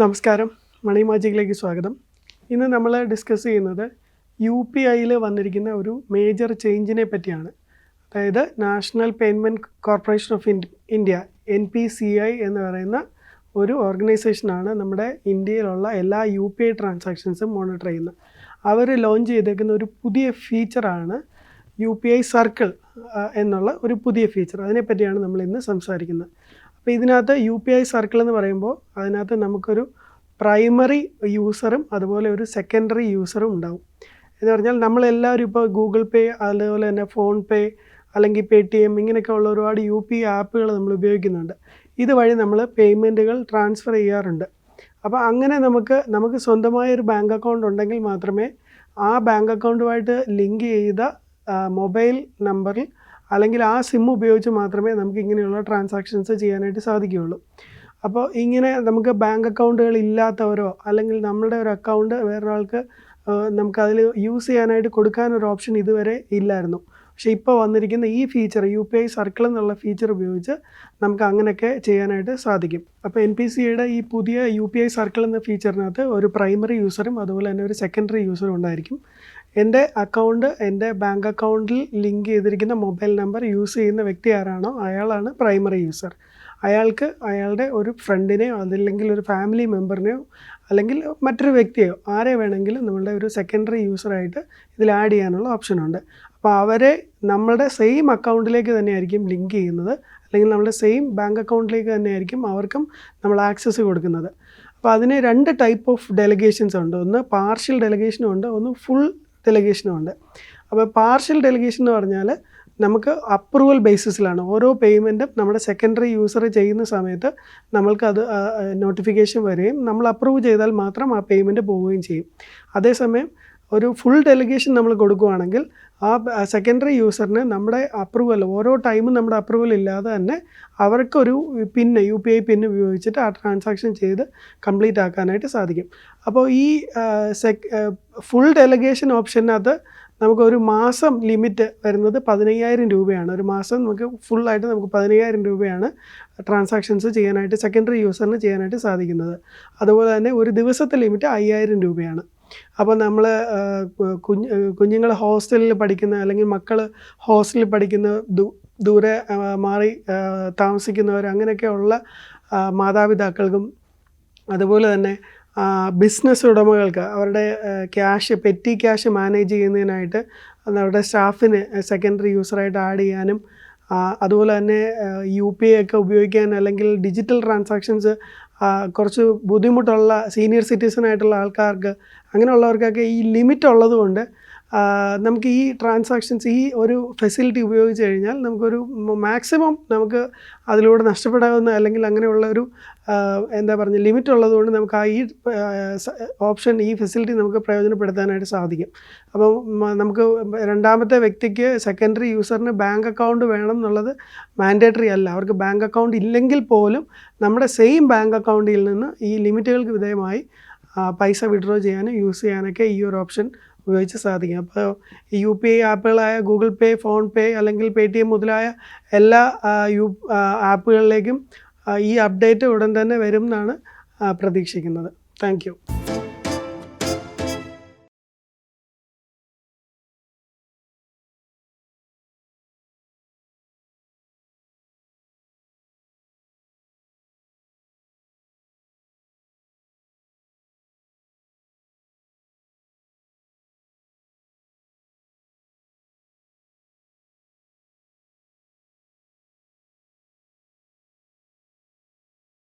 നമസ്കാരം. മണി മാജിക്കിലേക്ക് സ്വാഗതം. ഇന്ന് നമ്മൾ ഡിസ്കസ് ചെയ്യുന്നത് യു പി ഐയിൽ വന്നിരിക്കുന്ന ഒരു മേജർ ചേഞ്ചിനെ പറ്റിയാണ്. അതായത് national payment corporation of India N P C I എന്ന് പറയുന്ന ഒരു ഓർഗനൈസേഷനാണ് നമ്മുടെ ഇന്ത്യയിലുള്ള എല്ലാ യു പി ഐ ട്രാൻസാക്ഷൻസും മോണിറ്റർ ചെയ്യുന്നത്. അവർ ലോഞ്ച് ചെയ്തേക്കുന്ന ഒരു പുതിയ ഫീച്ചറാണ് യു പി ഐ സർക്കിൾ എന്നുള്ള ഒരു പുതിയ ഫീച്ചർ അതിനെപ്പറ്റിയാണ് നമ്മൾ ഇന്ന് സംസാരിക്കുന്നത്. അപ്പോൾ ഇതിനകത്ത് യു പി ഐ സർക്കിൾ എന്ന് പറയുമ്പോൾ അതിനകത്ത് നമുക്കൊരു പ്രൈമറി യൂസറും അതുപോലെ ഒരു സെക്കൻഡറി യൂസറും ഉണ്ടാവും. എന്ന് പറഞ്ഞാൽ നമ്മളെല്ലാവരും ഇപ്പോൾ ഗൂഗിൾ പേ അതുപോലെ തന്നെ ഫോൺ പേ അല്ലെങ്കിൽ പേ ടി എം ഇങ്ങനെയൊക്കെ ഉള്ള ഒരുപാട് യു പി ആപ്പുകൾ നമ്മൾ ഉപയോഗിക്കുന്നുണ്ട്. ഇതുവഴി നമ്മൾ പേയ്മെന്റുകൾ ട്രാൻസ്ഫർ ചെയ്യാറുണ്ട്. അപ്പോൾ അങ്ങനെ നമുക്ക് നമുക്ക് സ്വന്തമായ ഒരു ബാങ്ക് അക്കൗണ്ട് ഉണ്ടെങ്കിൽ മാത്രമേ ആ ബാങ്ക് അക്കൗണ്ടുമായിട്ട് ലിങ്ക് ചെയ്ത മൊബൈൽ നമ്പറിൽ അല്ലെങ്കിൽ ആ സിം ഉപയോഗിച്ച് മാത്രമേ നമുക്ക് ഇങ്ങനെയുള്ള ട്രാൻസാക്ഷൻസ് ചെയ്യാനായിട്ട് സാധിക്കുകയുള്ളൂ. അപ്പോൾ ഇങ്ങനെ നമുക്ക് ബാങ്ക് അക്കൗണ്ടുകൾ ഇല്ലാത്തവരോ അല്ലെങ്കിൽ നമ്മളുടെ ഒരു അക്കൗണ്ട് വേറൊരാൾക്ക് നമുക്കതിൽ യൂസ് ചെയ്യാനായിട്ട് കൊടുക്കാനൊരു ഓപ്ഷൻ ഇതുവരെ ഇല്ലായിരുന്നു. പക്ഷേ ഇപ്പോൾ വന്നിരിക്കുന്ന ഈ feature U P I circle എന്നുള്ള ഫീച്ചർ ഉപയോഗിച്ച് നമുക്ക് അങ്ങനെയൊക്കെ ചെയ്യാനായിട്ട് സാധിക്കും. അപ്പോൾ എൻ പി സിയുടെ ഈ പുതിയ യു പി ഐ സർക്കിൾ എന്ന ഫീച്ചറിനകത്ത് ഒരു പ്രൈമറി യൂസറും അതുപോലെ തന്നെ ഒരു സെക്കൻഡറി യൂസറും ഉണ്ടായിരിക്കും. എന്റെ അക്കൗണ്ട് എന്റെ ബാങ്ക് അക്കൗണ്ടിൽ ലിങ്ക് ചെയ്തിരിക്കുന്ന മൊബൈൽ നമ്പർ യൂസ് ചെയ്യുന്ന വ്യക്തി ആരാണോ അയാളാണ് പ്രൈമറി യൂസർ അയാൾക്ക് അയാളുടെ ഒരു ഫ്രണ്ടിനെയോ അതല്ലെങ്കിൽ ഒരു ഫാമിലി മെമ്പറിനെയോ അല്ലെങ്കിൽ മറ്റൊരു വ്യക്തിയോ ആരെ വേണമെങ്കിലും നമ്മളുടെ ഒരു സെക്കൻഡറി യൂസറായിട്ട് ഇതിൽ ആഡ് ചെയ്യാനുള്ള ഓപ്ഷനുണ്ട് അപ്പോൾ അവരെ നമ്മുടെ സെയിം അക്കൗണ്ടിലേക്ക് തന്നെയായിരിക്കും ലിങ്ക് ചെയ്യുന്നത്. അല്ലെങ്കിൽ നമ്മുടെ സെയിം ബാങ്ക് അക്കൗണ്ടിലേക്ക് തന്നെയായിരിക്കും അവർക്കും നമ്മൾ ആക്സസ് കൊടുക്കുന്നത്. അപ്പോൾ അതിന് രണ്ട് ടൈപ്പ് ഓഫ് ഡെലിഗേഷൻസ് ഉണ്ട്. ഒന്ന് പാർഷ്യൽ ഡെലിഗേഷനും ഉണ്ട് ഒന്ന് ഫുൾ ഡെലിഗേഷനും ഉണ്ട്. അപ്പോൾ പാർഷ്യൽ ഡെലിഗേഷൻ എന്ന് പറഞ്ഞാൽ നമുക്ക് അപ്രൂവൽ ബേസിസിലാണ് ഓരോ പേയ്മെന്റും നമ്മുടെ സെക്കൻഡറി യൂസർ ചെയ്യുന്ന സമയത്ത് നമ്മൾക്കത് നോട്ടിഫിക്കേഷൻ വരികയും നമ്മൾ അപ്രൂവ് ചെയ്താൽ മാത്രം ആ പേയ്മെന്റ് പോവുകയും ചെയ്യും. അതേസമയം ഒരു ഫുൾ ഡെലിഗേഷൻ നമ്മൾ കൊടുക്കുകയാണെങ്കിൽ ആ സെക്കൻഡറി യൂസറിന് നമ്മുടെ അപ്രൂവൽ ഓരോ ടൈമും നമ്മുടെ അപ്രൂവൽ ഇല്ലാതെ തന്നെ അവർക്കൊരു പിന്നെ യു പി ഐ പിന്ന് ഉപയോഗിച്ചിട്ട് ആ ട്രാൻസാക്ഷൻ ചെയ്ത് കംപ്ലീറ്റ് ആക്കാനായിട്ട് സാധിക്കും. അപ്പോൾ ഈ സെക് ഫുൾ ഡെലിഗേഷൻ ഓപ്ഷനകത്ത് നമുക്കൊരു മാസം ലിമിറ്റ് വരുന്നത് പതിനയ്യായിരം രൂപയാണ്. ഒരു മാസം നമുക്ക് ഫുള്ളായിട്ട് നമുക്ക് പതിനയ്യായിരം രൂപയാണ് ട്രാൻസാക്ഷൻസ് ചെയ്യാനായിട്ട് സെക്കൻഡറി യൂസറിന് ചെയ്യാനായിട്ട് സാധിക്കുന്നത്. അതുപോലെ തന്നെ ഒരു ദിവസത്തെ ലിമിറ്റ് അയ്യായിരം രൂപയാണ്. അപ്പോൾ നമ്മൾ കുഞ്ഞ് കുഞ്ഞുങ്ങൾ ഹോസ്റ്റലിൽ പഠിക്കുന്ന അല്ലെങ്കിൽ മക്കൾ ഹോസ്റ്റലിൽ പഠിക്കുന്ന ദൂരെ മാറി താമസിക്കുന്നവർ അങ്ങനെയൊക്കെയുള്ള മാതാപിതാക്കൾക്കും അതുപോലെ തന്നെ ബിസിനസ് ഉടമകൾക്ക് അവരുടെ ക്യാഷ് പെറ്റി ക്യാഷ് മാനേജ് ചെയ്യുന്നതിനായിട്ട് അവരുടെ സ്റ്റാഫിന് സെക്കൻഡറി യൂസറായിട്ട് ആഡ് ചെയ്യാനും അതുപോലെ തന്നെ യു പി ഐ ഒക്കെ ഉപയോഗിക്കാൻ അല്ലെങ്കിൽ ഡിജിറ്റൽ ട്രാൻസാക്ഷൻസ് കുറച്ച് ബുദ്ധിമുട്ടുള്ള സീനിയർ സിറ്റിസൺ ആയിട്ടുള്ള ആൾക്കാർക്ക് അങ്ങനെയുള്ളവർക്കൊക്കെ ഈ ലിമിറ്റ് ഉള്ളതുകൊണ്ട് നമുക്ക് ഈ ട്രാൻസാക്ഷൻസ് ഈ ഒരു ഫെസിലിറ്റി ഉപയോഗിച്ച് കഴിഞ്ഞാൽ നമുക്കൊരു മാക്സിമം നമുക്ക് അതിലൂടെ നഷ്ടപ്പെടാവുന്ന അല്ലെങ്കിൽ അങ്ങനെയുള്ള ഒരു എന്താ പറഞ്ഞ ലിമിറ്റ് ഉള്ളതുകൊണ്ട് നമുക്ക് ആ ഈ ഓപ്ഷൻ ഈ ഫെസിലിറ്റി നമുക്ക് പ്രയോജനപ്പെടുത്താനായിട്ട് സാധിക്കും. അപ്പം നമുക്ക് രണ്ടാമത്തെ വ്യക്തിക്ക് സെക്കൻഡറി യൂസറിന് ബാങ്ക് അക്കൗണ്ട് വേണം എന്നുള്ളത് മാൻഡേറ്ററി അല്ല. അവർക്ക് ബാങ്ക് അക്കൗണ്ട് ഇല്ലെങ്കിൽ പോലും നമ്മുടെ സെയിം ബാങ്ക് അക്കൗണ്ടിൽ നിന്ന് ഈ ലിമിറ്റുകൾക്ക് വിധേയമായി പൈസ വിഡ്രോ ചെയ്യാനും യൂസ് ചെയ്യാനൊക്കെ ഈ ഒരു ഓപ്ഷൻ ഉപയോഗിച്ച് സാധിക്കും. അപ്പോൾ യു പി ഐ ആപ്പുകളായ ഗൂഗിൾ പേ ഫോൺ പേ അല്ലെങ്കിൽ പേ ടി എം മുതലായ എല്ലാ യു ആപ്പുകളിലേക്കും ഈ അപ്ഡേറ്റ് ഉടൻ തന്നെ വരും എന്നാണ് പ്രതീക്ഷിക്കുന്നത്. താങ്ക്